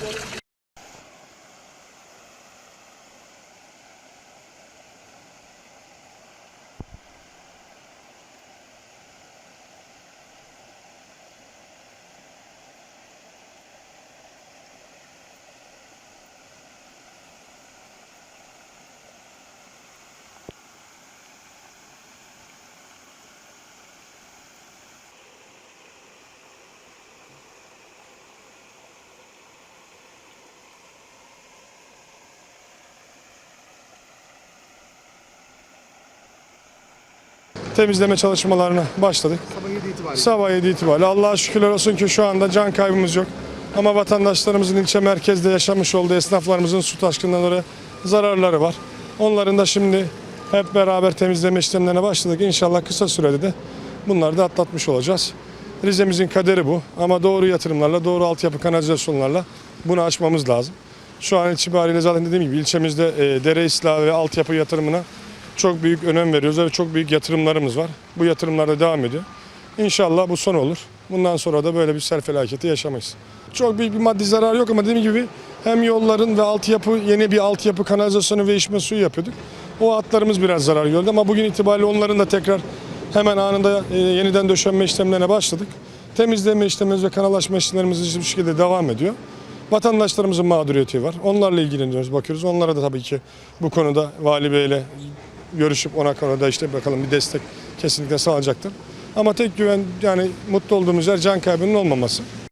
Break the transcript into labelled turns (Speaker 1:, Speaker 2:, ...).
Speaker 1: Thank you. Temizleme çalışmalarına başladık.
Speaker 2: Sabah 7 itibariyle.
Speaker 1: Sabah 7 itibariyle Allah'a şükürler olsun ki şu anda can kaybımız yok. Ama vatandaşlarımızın ilçe merkezde yaşamış olduğu esnaflarımızın su taşkınından dolayı zararları var. Onların da şimdi hep beraber temizleme işlemlerine başladık. İnşallah kısa sürede de bunları da atlatmış olacağız. Rize'mizin kaderi bu ama doğru yatırımlarla, doğru altyapı kanalizasyonlarla bunu aşmamız lazım. Şu an itibariyle zaten dediğim gibi ilçemizde e, dere ıslahı ve altyapı yatırımına çok büyük önem veriyoruz ve çok büyük yatırımlarımız var. Bu yatırımlar da devam ediyor. İnşallah bu son olur. Bundan sonra da böyle bir sel felaketi yaşamayız. Çok büyük bir maddi zarar yok ama dediğim gibi hem yolların ve altyapı yeni bir altyapı kanalizasyonu ve içme suyu yapıyorduk. O hatlarımız biraz zarar gördü ama bugün itibariyle onların da tekrar hemen anında e, yeniden döşenme işlemlerine başladık. Temizleme işlemlerimiz ve kanalaşma işlemlerimiz bu şekilde devam ediyor. Vatandaşlarımızın mağduriyeti var. Onlarla ilgileniyoruz, bakıyoruz. Onlara da tabii ki bu konuda Vali Bey'le görüşüp ona konuda işte bakalım bir destek kesinlikle sağlayacaktır. Ama tek güven yani mutlu olduğumuz yer can kaybının olmaması.